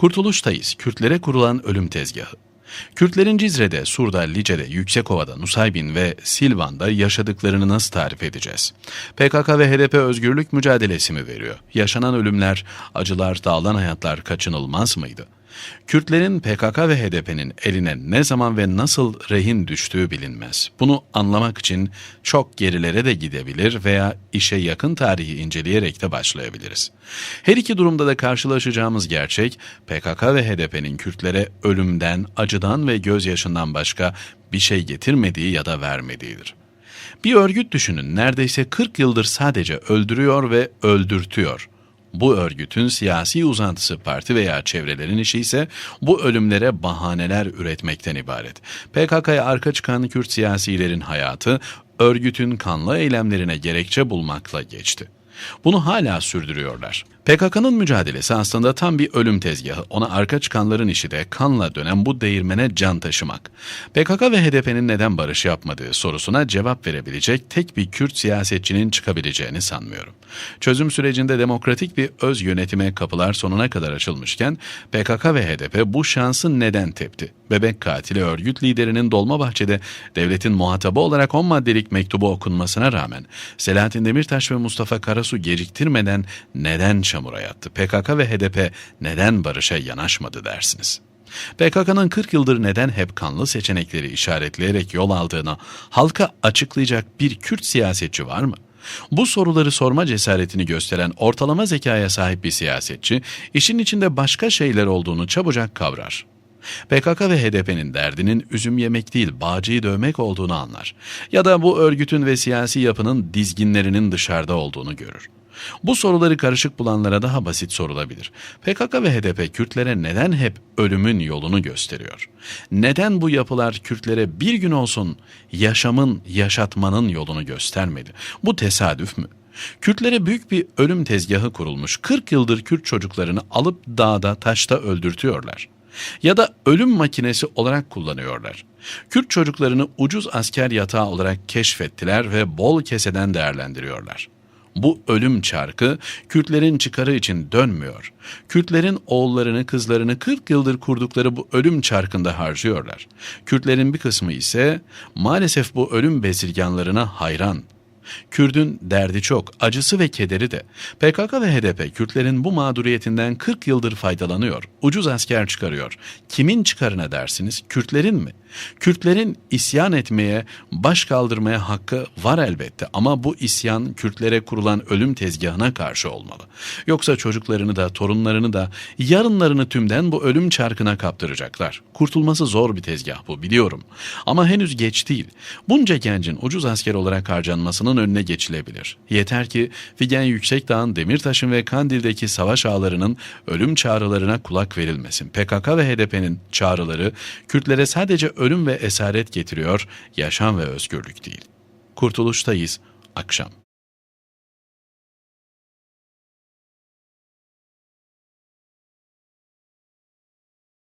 Kurtuluştayız, Kürtlere kurulan ölüm tezgahı. Kürtlerin Cizre'de, Sur'da, Lice'de, Yüksekova'da, Nusaybin ve Silvan'da yaşadıklarını nasıl tarif edeceğiz? PKK ve HDP özgürlük mücadelesi mi veriyor? Yaşanan ölümler, acılar, dağılan hayatlar kaçınılmaz mıydı? Kürtlerin PKK ve HDP'nin eline ne zaman ve nasıl rehin düştüğü bilinmez. Bunu anlamak için çok gerilere de gidebilir veya işe yakın tarihi inceleyerek de başlayabiliriz. Her iki durumda da karşılaşacağımız gerçek PKK ve HDP'nin Kürtlere ölümden, acıdan ve gözyaşından başka bir şey getirmediği ya da vermediğidir. Bir örgüt düşünün neredeyse 40 yıldır sadece öldürüyor ve öldürtüyor. Bu örgütün siyasi uzantısı parti veya çevrelerin işi ise bu ölümlere bahaneler üretmekten ibaret. PKK'ya arka çıkan Kürt siyasilerin hayatı örgütün kanlı eylemlerine gerekçe bulmakla geçti. Bunu hala sürdürüyorlar. PKK'nın mücadelesi aslında tam bir ölüm tezgahı. Ona arka çıkanların işi de kanla dönen bu değirmene can taşımak. PKK ve HDP'nin neden barış yapmadığı sorusuna cevap verebilecek tek bir Kürt siyasetçinin çıkabileceğini sanmıyorum. Çözüm sürecinde demokratik bir öz yönetime kapılar sonuna kadar açılmışken PKK ve HDP bu şansı neden tepti? Bebek katili örgüt liderinin Dolmabahçe'de devletin muhatabı olarak 10 maddelik mektubu okunmasına rağmen Selahattin Demirtaş ve Mustafa Karasu geciktirmeden neden çamura yattı? PKK ve HDP neden barışa yanaşmadı dersiniz? PKK'nın 40 yıldır neden hep kanlı seçenekleri işaretleyerek yol aldığını halka açıklayacak bir Kürt siyasetçi var mı? Bu soruları sorma cesaretini gösteren ortalama zekaya sahip bir siyasetçi, işin içinde başka şeyler olduğunu çabucak kavrar. PKK ve HDP'nin derdinin üzüm yemek değil bağcıyı dövmek olduğunu anlar. Ya da bu örgütün ve siyasi yapının dizginlerinin dışarıda olduğunu görür. Bu soruları karışık bulanlara daha basit sorulabilir. PKK ve HDP Kürtlere neden hep ölümün yolunu gösteriyor? Neden bu yapılar Kürtlere bir gün olsun yaşamın, yaşatmanın yolunu göstermedi? Bu tesadüf mü? Kürtlere büyük bir ölüm tezgahı kurulmuş. 40 yıldır Kürt çocuklarını alıp dağda, taşta öldürtüyorlar ya da ölüm makinesi olarak kullanıyorlar. Kürt çocuklarını ucuz asker yatağı olarak keşfettiler ve bol keseden değerlendiriyorlar. Bu ölüm çarkı Kürtlerin çıkarı için dönmüyor. Kürtlerin oğullarını, kızlarını 40 yıldır kurdukları bu ölüm çarkında harcıyorlar. Kürtlerin bir kısmı ise maalesef bu ölüm bezirganlarına hayran. Kürdün derdi çok, acısı ve kederi de. PKK ve HDP Kürtlerin bu mağduriyetinden 40 yıldır faydalanıyor. Ucuz asker çıkarıyor. Kimin çıkarına dersiniz? Kürtlerin mi? Kürtlerin isyan etmeye, baş kaldırmaya hakkı var elbette ama bu isyan Kürtlere kurulan ölüm tezgahına karşı olmalı. Yoksa çocuklarını da torunlarını da yarınlarını tümden bu ölüm çarkına kaptıracaklar. Kurtulması zor bir tezgah bu biliyorum. Ama henüz geç değil. Bunca gencin ucuz asker olarak harcanmasının önüne geçilebilir. Yeter ki Figen Yüksekdağ'ın, Demirtaş'ın ve Kandil'deki savaş ağlarının ölüm çağrılarına kulak verilmesin. PKK ve HDP'nin çağrıları Kürtlere sadece ölüm ve esaret getiriyor, yaşam ve özgürlük değil. Kurtuluştayız, akşam.